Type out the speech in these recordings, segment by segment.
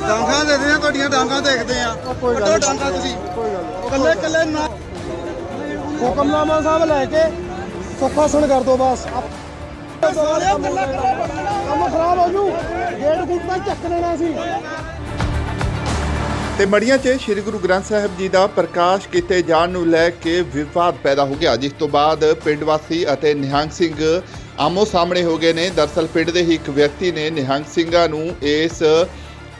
ਡਾਂਗਾ ਦੇ ਦੇ ਤੁਹਾਡੀਆਂ ਡਾਂਗਾ ਦੇਖਦੇ ਆ। ਕੱਢੋ ਡਾਂਗਾ ਤੁਸੀਂ। ਕੱਲੇ ਕੱਲੇ ਨਾ ਹੁਕਮਨਾਮਾ ਸਾਹਿਬ ਲੈ ਕੇ ਸੁਖਾਸਣ ਕਰ ਦੋ ਬਸ। ਕੰਮ ਖਰਾਬ ਹੋ ਜੂ। ਗੇਟ ਗੁੱਟ ਤਾਂ ਚੱਕ ਲੈਣਾ ਸੀ। ਤੇ ਮੜੀਆਂ 'ਚ ਸ੍ਰੀ ਗੁਰੂ ਗ੍ਰੰਥ ਸਾਹਿਬ ਜੀ ਦਾ ਪ੍ਰਕਾਸ਼ ਕੀਤੇ ਜਾਣ ਨੂੰ ਲੈ ਕੇ ਵਿਵਾਦ ਪੈਦਾ ਹੋ ਗਿਆ। ਜਿਸ ਤੋਂ ਬਾਅਦ ਪਿੰਡ ਵਾਸੀ ਅਤੇ ਨਿਹੰਗ ਸਿੰਘ ਆਮੋ ਸਾਹਮਣੇ ਹੋ ਗਏ ਨੇ। ਦਰਸਲ ਪਿੰਡ ਦੇ ਹੀ ਇੱਕ ਵਿਅਕਤੀ ਨੇ ਨਿਹੰਗ ਸਿੰਘਾਂ ਨੂੰ ਇਸ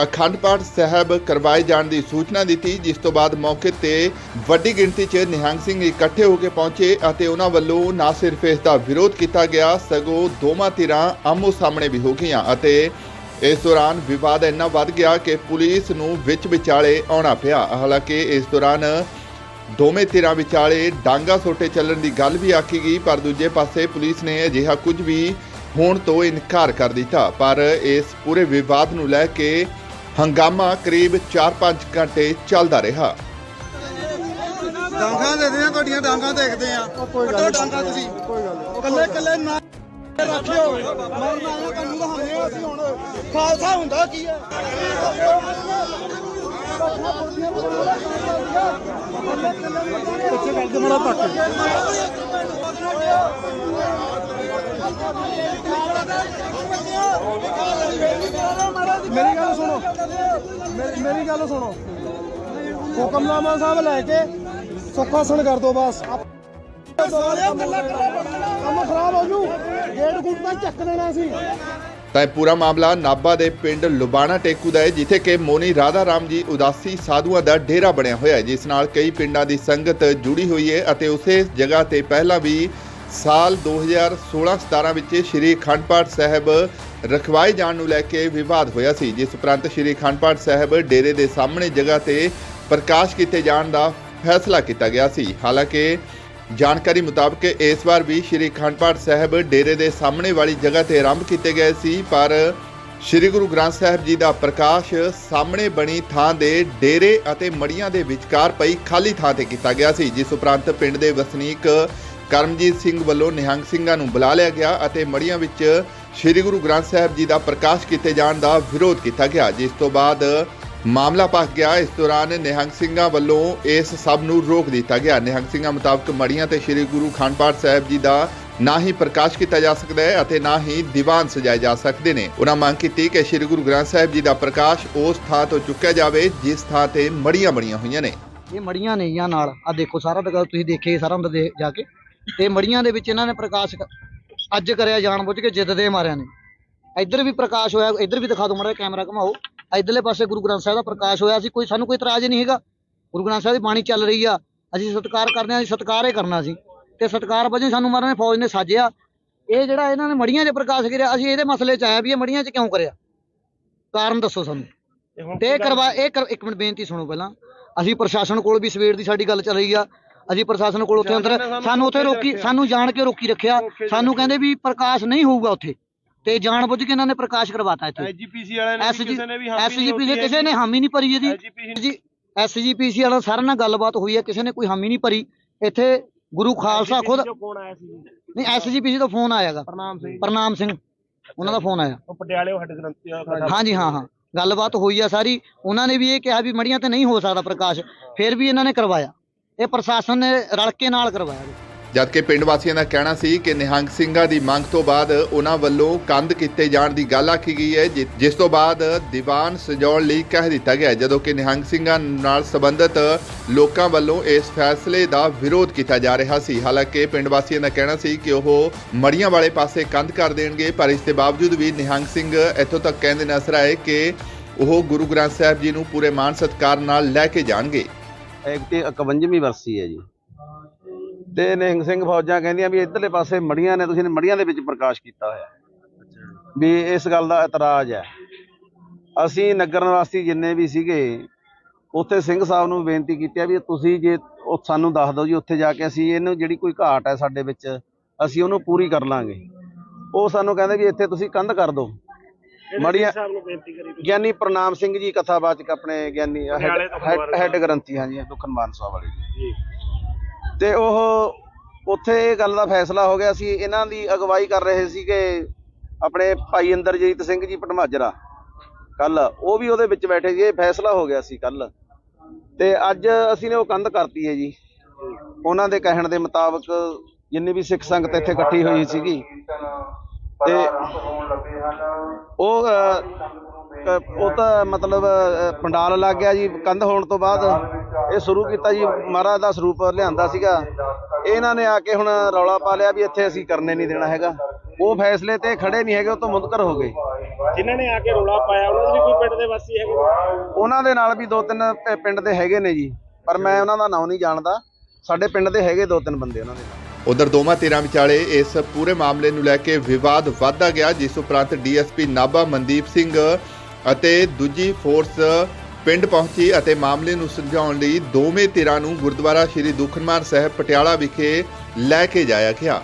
ਅਖੰਡ ਪਾਠ ਸਾਹਿਬ ਕਰਵਾਏ ਜਾਣ ਦੀ ਸੂਚਨਾ ਦਿੱਤੀ, ਜਿਸ ਤੋਂ ਬਾਅਦ ਮੌਕੇ ਤੇ ਵੱਡੀ ਗਿਣਤੀ 'ਚ ਨਿਹੰਗ ਸਿੰਘ ਇਕੱਠੇ ਹੋ ਕੇ ਪਹੁੰਚੇ ਅਤੇ ਉਹਨਾਂ ਵੱਲੋਂ ਨਾ ਸਿਰਫ ਇਸ ਦਾ ਵਿਰੋਧ ਕੀਤਾ ਗਿਆ, ਸਗੋਂ ਦੋਵਾਂ ਧਿਰਾਂ ਆਮੋ ਸਾਹਮਣੇ ਵੀ ਹੋ ਗਈਆਂ ਅਤੇ ਇਸ ਦੌਰਾਨ ਵਿਵਾਦ ਇੰਨਾ ਵੱਧ ਗਿਆ ਕਿ ਪੁਲਿਸ ਨੂੰ ਵਿੱਚ ਵਿਚਾਲੇ ਆਉਣਾ ਪਿਆ। ਹਾਲਾਂਕਿ ਇਸ ਦੌਰਾਨ ਦੋਵੇਂ ਧਿਰਾਂ ਵਿਚਾਲੇ ਡਾਂਗਾ ਸੋਟੇ ਚੱਲਣ ਦੀ ਗੱਲ ਵੀ ਆਖੀ ਗਈ, ਪਰ ਦੂਜੇ ਪਾਸੇ ਪੁਲਿਸ ਨੇ ਅਜਿਹਾ ਕੁਝ ਵੀ ਹੋਣ ਤੋਂ ਇਨਕਾਰ ਕਰ ਦਿੱਤਾ। ਪਰ ਇਸ ਪੂਰੇ ਵਿਵਾਦ ਨੂੰ ਲੈ ਕੇ ਹੰਗਾਮਾ ਕਰੀਬ 4-5 ਘੰਟੇ ਚੱਲਦਾ ਰਿਹਾ। ਡਾਂਗਾ ਦੇ ਦੇ ਤੁਹਾਡੀਆਂ ਡਾਂਗਾ ਦੇਖਦੇ ਆ। ਕੱਢੋ ਡਾਂਗਾ ਤੁਸੀਂ। ਕੱਲੇ ਕੱਲੇ ਨਾ ਰੱਖਿਓ। ਮਰਨ ਆਇਆ ਤੁਹਾਨੂੰ ਦਿਖਾਉਂਦੇ ਆ ਅਸੀਂ ਹੁਣ। ਖਾਲਸਾ ਹੁੰਦਾ ਕੀ ਹੈ ਪਿੱਛੇ ਕਰ ਦੇ ਮੜਾ ਤੱਕ ਮੇਰੀ ਗੱਲ ਸੁਣੋ। ਮੇਰੀ- ਗੱਲ ਸੁਣੋ। ਹੁਕਮਨਾਮਾ ਸਾਹਿਬ ਲੈ ਕੇ ਸੁਖਾਸਣ ਕਰ ਦੋ ਬਸ। ਕੰਮ ਖਰਾਬ ਹੋ ਜੂ। ਗੇਟ ਗੁੱਟ ਤਾਂ ਚੱਕ ਲੈਣਾ ਸੀ। ਤਾਂ ਇਹ ਪੂਰਾ ਮਾਮਲਾ ਨਾਭਾ ਦੇ ਪਿੰਡ ਲੁਬਾਣਾ ਟੇਕੂ ਦਾ ਹੈ, ਜਿੱਥੇ ਕਿ ਮੋਨੀ ਰਾਧਾ ਰਾਮ ਜੀ ਉਦਾਸੀ ਸਾਧੂਆਂ ਦਾ ਡੇਰਾ ਬਣਿਆ ਹੋਇਆ ਹੈ, ਜਿਸ ਨਾਲ ਕਈ ਪਿੰਡਾਂ ਦੀ ਸੰਗਤ ਜੁੜੀ ਹੋਈ ਹੈ ਅਤੇ ਉਸੇ ਜਗ੍ਹਾ ਤੇ ਪਹਿਲਾਂ ਵੀ ਸਾਲ 2016-17 ਵਿੱਚ ਸ਼੍ਰੀ ਅਖੰਡ ਪਾਠ ਸਾਹਿਬ ਰਖਵਾਏ ਜਾਣ ਨੂੰ ਲੈ ਕੇ ਵਿਵਾਦ ਹੋਇਆ ਸੀ, ਜਿਸ ਉਪਰੰਤ ਸ਼੍ਰੀ ਅਖੰਡ ਪਾਠ ਸਾਹਿਬ ਡੇਰੇ ਦੇ ਸਾਹਮਣੇ ਜਗ੍ਹਾ ਤੇ ਪ੍ਰਕਾਸ਼ ਕੀਤੇ ਜਾਣ ਦਾ ਫੈਸਲਾ ਕੀਤਾ ਗਿਆ ਸੀ। ਹਾਲਾਂਕਿ ਜਾਣਕਾਰੀ ਮੁਤਾਬਕ ਇਸ ਵਾਰ ਵੀ ਸ਼੍ਰੀ ਅਖੰਡ ਪਾਠ ਸਾਹਿਬ ਡੇਰੇ ਦੇ ਸਾਹਮਣੇ ਵਾਲੀ ਜਗ੍ਹਾ ਤੇ ਆਰੰਭ ਕੀਤੇ ਗਏ ਸੀ, ਪਰ ਸ਼੍ਰੀ ਗੁਰੂ ਗ੍ਰੰਥ ਸਾਹਿਬ ਜੀ ਦਾ ਪ੍ਰਕਾਸ਼ ਸਾਹਮਣੇ ਬਣੀ ਥਾਂ ਦੇ ਡੇਰੇ ਅਤੇ ਮੜੀਆਂ ਦੇ ਵਿਚਕਾਰ ਪਈ ਖਾਲੀ ਥਾਂ ਤੇ ਕੀਤਾ ਗਿਆ ਸੀ, ਜਿਸ ਉਪਰੰਤ ਪਿੰਡ ਦੇ ਵਸਨੀਕ ਕਰਮਜੀਤ ਸਿੰਘ ਵੱਲੋਂ ਨਿਹੰਗ ਸਿੰਘਾਂ ਨੂੰ ਬੁਲਾ ਲਿਆ ਗਿਆ ਅਤੇ ਮੜੀਆਂ ਵਿੱਚ ਸ਼੍ਰੀ ਗੁਰੂ ਗ੍ਰੰਥ ਸਾਹਿਬ ਜੀ ਦਾ ਪ੍ਰਕਾਸ਼ ਕੀਤੇ ਜਾਣ ਦਾ ਵਿਰੋਧ ਕੀਤਾ ਗਿਆ, ਜਿਸ ਤੋਂ ਬਾਅਦ ਮਾਮਲਾ ਪੱਕ ਗਿਆ। ਇਸ ਦੌਰਾਨ ਨਿਹੰਗ ਸਿੰਘਾਂ ਵੱਲੋਂ ਇਸ ਸਭ ਨੂੰ ਰੋਕ ਦਿੱਤਾ ਗਿਆ। ਨਿਹੰਗ ਸਿੰਘਾਂ ਮੁਤਾਬਕ ਮੜੀਆਂ ਤੇ ਸ੍ਰੀ ਗੁਰੂ ਅਖੰਡ ਸਾਹਿਬ ਜੀ ਦਾ ਨਾ ਹੀ ਪ੍ਰਕਾਸ਼ ਕੀਤਾ ਜਾ ਸਕਦਾ ਹੈ ਅਤੇ ਨਾ ਹੀ ਦੀਵਾਨ ਸਜਾਏ ਜਾ ਸਕਦੇ ਨੇ। ਉਹਨਾਂ ਮੰਗ ਕੀਤੀ ਕਿ ਸ੍ਰੀ ਗੁਰੂ ਗ੍ਰੰਥ ਸਾਹਿਬ ਜੀ ਦਾ ਪ੍ਰਕਾਸ਼ ਉਸ ਥਾਂ ਤੋਂ ਚੁੱਕਿਆ ਜਾਵੇ, ਜਿਸ ਥਾਂ ਤੇ ਮੜੀਆਂ ਬਣੀਆਂ ਹੋਈਆਂ ਨੇ। ਇਹ ਮੜੀਆਂ ਨੇ ਜਾਂ ਨਾਲ। ਆ ਦੇਖੋ, ਸਾਰਾ ਤਾਂ ਤੁਸੀਂ ਦੇਖੇ ਸਾਰਾ ਅੰਦਰ ਦੇ ਜਾ ਕੇ। ਤੇ ਮੜੀਆਂ ਦੇ ਵਿੱਚ ਇਹਨਾਂ ਨੇ ਪ੍ਰਕਾਸ਼ ਅੱਜ ਕਰਿਆ ਜਾਣ ਬੁੱਝ ਕੇ ਜਿੱਦ ਦੇ ਮਾਰਿਆਂ ਨੇ। ਇੱਧਰ ਵੀ ਪ੍ਰਕਾਸ਼ ਹੋਇਆ, ਇੱਧਰ ਵੀ ਦਿਖਾ ਦਿਓ ਮਾੜਾ ਕੈਮਰਾ ਘਮਾਓ। ਇੱਧਰਲੇ ਪਾਸੇ ਗੁਰੂ ਗ੍ਰੰਥ ਸਾਹਿਬ ਦਾ ਪ੍ਰਕਾਸ਼ ਹੋਇਆ ਸੀ ਕੋਈ ਸਾਨੂੰ ਕੋਈ ਇਤਰਾਜ਼ ਨਹੀਂ ਹੈਗਾ। ਗੁਰੂ ਗ੍ਰੰਥ ਸਾਹਿਬ ਦੀ ਬਾਣੀ ਚੱਲ ਰਹੀ ਆ ਅਸੀਂ ਸਤਿਕਾਰ ਕਰਦੇ ਹਾਂ ਅਸੀਂ ਸਤਿਕਾਰ ਹੀ ਕਰਨਾ ਸੀ। ਤੇ ਸਤਿਕਾਰ ਵਜੋਂ ਸਾਨੂੰ ਮਾਰਨ ਫੌਜ ਨੇ ਸਾਜਿਆ। ਇਹ ਜਿਹੜਾ ਇਹਨਾਂ ਨੇ ਮੜੀਆਂ 'ਚ ਪ੍ਰਕਾਸ਼ ਕਰਿਆ ਅਸੀਂ ਇਹਦੇ ਮਸਲੇ 'ਚ ਆਇਆ ਵੀ ਇਹ ਮੜੀਆਂ 'ਚ ਕਿਉਂ ਕਰਿਆ? ਕਾਰਨ ਦੱਸੋ ਸਾਨੂੰ। ਤੇ ਇਹ ਕਰਵਾ ਇਹ ਇੱਕ ਮਿੰਟ ਬੇਨਤੀ ਸੁਣੋ ਪਹਿਲਾਂ। ਅਸੀਂ ਪ੍ਰਸ਼ਾਸਨ ਕੋਲ ਵੀ ਸਵੇਰ ਦੀ ਸਾਡੀ ਗੱਲ ਚੱਲ ਰਹੀ ਆ। ਅਸੀਂ ਪ੍ਰਸ਼ਾਸਨ ਕੋਲ ਉੱਥੇ ਅੰਦਰ ਸਾਨੂੰ ਉੱਥੇ ਰੋਕੀ ਸਾਨੂੰ ਜਾਣ ਕੇ ਰੋਕੀ ਰੱਖਿਆ। ਸਾਨੂੰ ਕਹਿੰਦੇ ਵੀ ਪ੍ਰਕਾਸ਼ ਨਹੀਂ ਹੋਊਗਾ ਉੱਥੇ। ਤੇ ਜਾਣ ਬੁੱਝ ਕੇ ਇਹਨਾਂ ਨੇ ਪ੍ਰਕਾਸ਼ ਕਰਵਾਤਾ ਇੱਥੇ। ਐਜੀਪੀਸੀ ਵਾਲਿਆਂ ਨੇ ਵੀ ਕਿਸੇ ਨੇ ਵੀ ਹਾਮੀ ਨਹੀਂ ਐਸਜੀਪੀ ਦੇ ਹੋਈ ਕਿਸੇ ਨੇ ਹਾਮੀ ਨਹੀਂ ਭਰੀ ਇਹਦੀ। ਜੀ ਐਸਜੀਪੀਸੀ ਵਾਲਾ ਸਾਰਿਆਂ ਨਾਲ ਗੱਲਬਾਤ ਹੋਈ ਹੈ ਕਿਸੇ ਨੇ ਕੋਈ ਹਾਮੀ ਨਹੀਂ ਭਰੀ। ਇੱਥੇ ਗੁਰੂ ਖਾਲਸਾ ਖੁਦ ਫੋਨ ਆਇਆ ਸੀ ਨਹੀਂ ਐਸਜੀਪੀਸੀ ਤੋਂ ਫੋਨ ਆਇਆਗਾ ਪ੍ਰਨਾਮ ਸਿੰਘ ਪ੍ਰਨਾਮ ਸਿੰਘ ਉਹਨਾਂ ਦਾ ਫੋਨ ਆਇਆ। ਉਹ ਪਟਿਆਲੇ ਹੈਡ ਗ੍ਰੰਥੀ ਸਾਡਾ ਹਾਂਜੀ ਹਾਂ ਹਾਂ। ਗੱਲਬਾਤ ਹੋਈ ਆ ਸਾਰੀ। ਉਹਨਾਂ ਨੇ ਵੀ ਇਹ ਕਿਹਾ ਵੀ ਮੜੀਆਂ ਤੇ ਨਹੀਂ ਹੋ ਸਕਦਾ ਪ੍ਰਕਾਸ਼। ਫਿਰ ਵੀ ਇਹਨਾਂ ਨੇ ਕਰਵਾਇਆ। ਇਹ ਪ੍ਰਸ਼ਾਸਨ ਨੇ ਰਲ ਕੇ ਨਾਲ ਕਰਵਾਇਆ। ਜਦਕਿ ਪਿੰਡ ਵਾਸੀਆਂ ਦਾ ਕਹਿਣਾ ਸੀ ਕਿ ਨਿਹੰਗ ਸਿੰਘਾਂ ਦੀ ਮੰਗ ਤੋਂ ਬਾਅਦ ਉਹਨਾਂ ਵੱਲੋਂ ਕੰਧ ਕੀਤੇ ਜਾਣ ਦੀ ਗੱਲ ਆਖੀ ਗਈ ਹੈ ਜਿ- ਜਿਸ ਤੋਂ ਬਾਅਦ ਦੀਵਾਨ ਸਜਾਉਣ ਲਈ ਕਹਿ ਦਿੱਤਾ ਗਿਆ ਹੈ, ਜਦੋਂ ਕਿ ਨਿਹੰਗ ਸਿੰਘਾਂ ਨਾਲ ਸੰਬੰਧਿਤ ਲੋਕਾਂ ਵੱਲੋਂ ਇਸ ਫੈਸਲੇ ਦਾ ਵਿਰੋਧ ਕੀਤਾ ਜਾ ਰਿਹਾ ਸੀ। ਹਾਲਾਂਕਿ ਪਿੰਡ ਵਾਸੀਆਂ ਦਾ ਕਹਿਣਾ ਸੀ ਕਿ ਉਹ ਮੜੀਆਂ ਵਾਲੇ ਪਾਸੇ ਕੰਧ ਕਰ ਦੇਣਗੇ ਪਰ ਇਸ ਦੇ ਬਾਵਜੂਦ ਵੀ ਨਿਹੰਗ ਸਿੰਘ ਇੱਥੋਂ ਤੱਕ ਕਹਿੰਦੇ ਨਜ਼ਰ ਆਏ ਕਿ ਉਹ ਗੁਰੂ ਗ੍ਰੰਥ ਸਾਹਿਬ ਜੀ ਨੂੰ ਪੂਰੇ ਮਾਣ ਸਤਿਕਾਰ ਨਾਲ ਲੈ ਕੇ ਜਾਣਗੇ। ਐਕਟੀ 51ਵੀਂ ਵਰਸੀ ਹੈ ਜੀ। ਤੇ ਨਿਹੰਗ ਸਿੰਘ ਫੌਜਾਂ ਕਹਿੰਦੀਆਂ ਵੀ ਇਧਰਲੇ ਪਾਸੇ ਮੜੀਆਂ ਨੇ ਤੁਸੀਂ ਨੇ ਮੜੀਆਂ ਦੇ ਵਿੱਚ ਪ੍ਰਕਾਸ਼ ਕੀਤਾ ਹੋਇਆ। ਵੀ ਇਸ ਗੱਲ ਦਾ ਇਤਰਾਜ਼ ਹੈ। ਅਸੀਂ ਨਗਰ ਨਿਵਾਸੀ ਜਿੰਨੇ ਵੀ ਸੀਗੇ ਉੱਥੇ ਸਿੰਘ ਸਾਹਿਬ ਨੂੰ ਬੇਨਤੀ ਕੀਤੀ ਹੈ ਵੀ ਤੁਸੀਂ ਜੇ ਉਹ ਸਾਨੂੰ ਦੱਸ ਦਿਓ ਜੀ ਉੱਥੇ ਜਾ ਕੇ ਅਸੀਂ ਇਹਨੂੰ ਜਿਹੜੀ ਕੋਈ ਘਾਟ ਹੈ ਸਾਡੇ ਵਿੱਚ ਅਸੀਂ ਉਹਨੂੰ ਪੂਰੀ ਕਰ ਲਾਂਗੇ। ਉਹ ਸਾਨੂੰ ਕਹਿੰਦੇ ਵੀ ਇੱਥੇ ਤੁਸੀਂ ਕੰਧ ਕਰ ਦਿਓ। ਮੜੀਆਂ ਗਿਆਨੀ ਪ੍ਰਨਾਮ ਸਿੰਘ ਜੀ ਕਥਾਵਾਚਕ ਆਪਣੇ ਗਿਆਨੀ ਹੈਡ ਗ੍ਰੰਥੀ ਹਾਂਜੀ ਦੁਖਨਮਾਨ ਸਾਹਿਬ ਵਾਲੇ ਜੀ। ਜੀ। ਤੇ ਉਹ ਉੱਥੇ ਇਹ ਗੱਲ ਦਾ ਫੈਸਲਾ ਹੋ ਗਿਆ ਸੀ, ਇਹਨਾਂ ਦੀ ਅਗਵਾਈ ਕਰ ਰਹੇ ਸੀਗੇ ਆਪਣੇ ਭਾਈ ਇੰਦਰਜੀਤ ਸਿੰਘ ਜੀ ਪਟਮਾਜਰਾ ਕੱਲ ਉਹ ਵੀ ਉਹਦੇ ਵਿੱਚ ਬੈਠੇ ਸੀ, ਇਹ ਫੈਸਲਾ ਹੋ ਗਿਆ ਸੀ ਕੱਲ ਤੇ ਅੱਜ ਅਸੀਂ ਨੇ ਉਹ ਕੰਧ ਕਰਤੀ ਹੈ ਜੀ। ਉਹਨਾਂ ਦੇ ਕਹਿਣ ਦੇ ਮੁਤਾਬਕ ਜਿੰਨੀ ਵੀ ਸਿੱਖ ਸੰਗਤ ਇੱਥੇ ਇਕੱਠੀ ਹੋਈ ਸੀਗੀ, ਤੇ ਉਹ ਉਹ ਤਾਂ ਮਤਲਬ ਪੰਡਾਲ ਲੱਗ ਗਿਆ ਜੀ, ਕੰਧ ਹੋਣ ਤੋਂ ਬਾਅਦ। ਇਹ ਸ਼ੁਰੂ ਕੀਤਾ ਜੀ ਮਹਾਰਾਜ ਦਾ ਸਰੂਪ ਲਿਆਂਦਾ ਸੀਗਾ। ਇਹਨਾਂ ਨੇ ਆ ਕੇ ਹੁਣ ਰੌਲਾ ਪਾ ਲਿਆ ਵੀ ਇੱਥੇ ਅਸੀਂ ਕਰਨੇ ਨਹੀਂ ਦੇਣਾ ਹੈਗਾ। ਉਹ ਫੈਸਲੇ ਤੇ ਖੜੇ ਨਹੀਂ ਹੈਗੇ ਉਹ ਤੋਂ ਮੁਨਕਰ ਹੋ ਗਏ। ਜਿਨ੍ਹਾਂ ਨੇ ਆ ਕੇ ਰੋਲਾ ਪਾਇਆ ਉਹਨਾਂ ਦੇ ਵੀ ਕੋਈ ਪਿੰਡ ਦੇ ਵਾਸੀ ਹੈਗੇ? ਉਹਨਾਂ ਦੇ ਨਾਲ ਵੀ ਦੋ ਤਿੰਨ ਪਿੰਡ ਦੇ ਹੈਗੇ ਨੇ ਜੀ ਪਰ ਮੈਂ ਉਹਨਾਂ ਦਾ ਨਾਮ ਨਹੀਂ ਜਾਣਦਾ। ਸਾਡੇ ਪਿੰਡ ਦੇ ਹੈਗੇ ਦੋ ਤਿੰਨ ਬੰਦੇ ਉਹਨਾਂ ਦੇ। ਉਧਰ ਦੋਵਾਂ ਧਿਰਾਂ ਵਿਚਾਲੇ ਇਸ ਪੂਰੇ ਮਾਮਲੇ ਨੂੰ ਲੈ ਕੇ ਵਿਵਾਦ ਵਧਦਾ ਗਿਆ ਜਿਸ ਉਪਰੰਤ ਡੀਐਸਪੀ ਨਾਭਾ ਮਨਦੀਪ ਸਿੰਘ ਅਤੇ ਦੂਜੀ ਫੋਰਸ ਪਿੰਡ ਪਹੁੰਚੀ ਅਤੇ ਮਾਮਲੇ ਨੂੰ ਸੁਲਝਾਉਣ ਲਈ ਦੋਵੇਂ ਧਿਰਾਂ ਨੂੰ ਗੁਰਦੁਆਰਾ ਸ੍ਰੀ ਦੁਖਨਮਾਰ ਸਾਹਿਬ ਪਟਿਆਲਾ ਵਿਖੇ ਲੈ ਕੇ ਜਾਇਆ ਗਿਆ।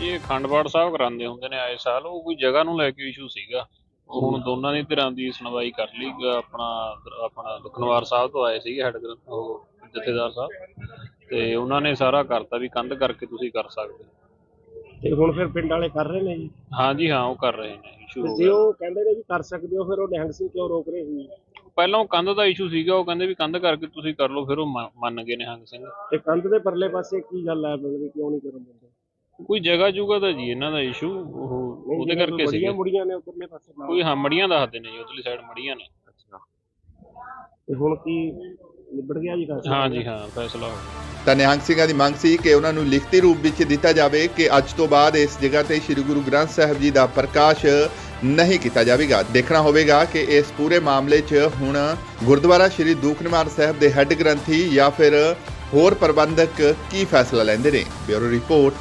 ਇਹ ਖੰਡਵਾੜ ਸਾਹਿਬ ਕਰਾਉਂਦੇ ਹੁੰਦੇ ਨੇ ਆਏ ਸਾਲ ਉਹ ਕੋਈ ਜਗ੍ਹਾ ਨੂੰ ਲੈ ਕੇ ਇਸ਼ੂ ਸੀਗਾ। ਉਹ ਹੁਣ ਦੋਨਾਂ ਦੀ ਧਿਰਾਂ ਦੀ ਸੁਣਵਾਈ ਕਰ ਲਈ ਗ- ਆਪਣਾ ਆਪਣਾ ਦੁਖਨਵਾਰ ਸਾਹਿਬ ਤੋਂ ਆਏ ਸੀਗੇ ਹੈਡ ਗ੍ਰੰਥ ਉਹ ਜਥੇਦਾਰ ਸਾਹਿਬ। ਤੇ ਉਹਨਾਂ ਨੇ ਸਾਰਾ ਕਰਤਾ ਵੀ ਕੰਧ ਕਰਕੇ ਤੁਸੀਂ ਕਰ ਸਕਦੇ ਹੋ। ਤੇ ਹੁਣ ਫਿਰ ਪਿੰਡ ਵਾਲੇ ਕਰ ਰਹੇ ਨੇ ਜੀ? ਹਾਂਜੀ ਹਾਂ ਉਹ ਕਰ ਰਹੇ ਨੇ ਇਸ਼ੂ ਹੋ ਜੇ ਗਿਆ। ਉਹ ਕਹਿੰਦੇ ਨੇ ਵੀ ਕਰ ਸਕਦੇ ਹੋ ਫਿਰ ਉਹ ਨਿਹੰਗ ਸਿੰਘ ਕਿਉਂ ਰੋਕ ਰਹੇ ਸੀ? ਪਹਿਲਾਂ ਉਹ ਕੰਧ ਦਾ ਇਸ਼ੂ ਸੀਗਾ ਉਹ ਕਹਿੰਦੇ ਵੀ ਕੰਧ ਕਰਕੇ ਤੁਸੀਂ ਕਰ ਲਓ ਫਿਰ ਉਹ ਮੰਨ- ਮੰਨ ਗਏ ਨੇ ਹੰਗ ਸਿੰਘ। ਤੇ ਕੰਧ ਦੇ ਪਰਲੇ ਪਾਸੇ ਕੀ ਗੱਲ ਹੈ ਮਤਲਬ ਵੀ ਕਿਉਂ ਨਹੀਂ ਕਰਨ ਦਿੰਦੇ? ਕੋਈ ਜਗ੍ਹਾ ਜੁਗਾ ਦਾ ਜੀ ਇਹਨਾਂ ਦਾ ਇਸ਼ੂ ਉਹ ਉਹਦੇ ਕਰਕੇ ਬੜੀਆਂ ਸੀਗਾ ਮੁੜੀਆਂ ਨੇ ਉਧਰਲੇ ਪਾਸੇ ਨਾਲ। ਕੋਈ ਹਾਂ ਮੜੀਆਂ ਦੱਸਦੇ ਨੇ ਜੀ ਉਧਰਲੀ ਸਾਈਡ ਮੜੀਆਂ ਨੇ। ਤੇ ਹੁਣ ਕੀ ਨਿਬੜ ਗਿਆ ਜੀ ਫੈਸਲਾ? ਹਾਂਜੀ ਹਾਂ ਫੈਸਲਾ ਹੋ ਗਿਆ। ਤਾਂ ਨਿਹੰਗ ਸਿੰਘਾਂ ਦੀ ਮੰਗ ਸੀ ਕਿ ਉਹਨਾਂ ਨੂੰ ਲਿਖਤੀ ਰੂਪ ਵਿੱਚ ਦਿੱਤਾ ਜਾਵੇ ਕਿ ਅੱਜ ਤੋਂ ਬਾਅਦ ਇਸ ਜਗ੍ਹਾ ਤੇ ਸ੍ਰੀ ਗੁਰੂ ਗ੍ਰੰਥ ਸਾਹਿਬ ਜੀ ਦਾ ਪ੍ਰਕਾਸ਼ ਨਹੀਂ ਕੀਤਾ ਜਾਵੇਗਾ। ਦੇਖਣਾ ਹੋਵੇਗਾ ਕਿ ਇਸ ਪੂਰੇ ਮਾਮਲੇ 'ਚ ਹੁਣ ਗੁਰਦੁਆਰਾ ਸ੍ਰੀ ਦੂਖਨਿਵਾਰ ਸਾਹਿਬ ਦੇ ਹੈੱਡ ਗ੍ਰੰਥੀ ਜਾਂ ਫਿਰ ਹੋਰ ਪ੍ਰਬੰਧਕ ਕੀ ਫੈਸਲਾ ਲੈਂਦੇ ਨੇ? Bureau report,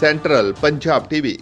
central, Punjab TV.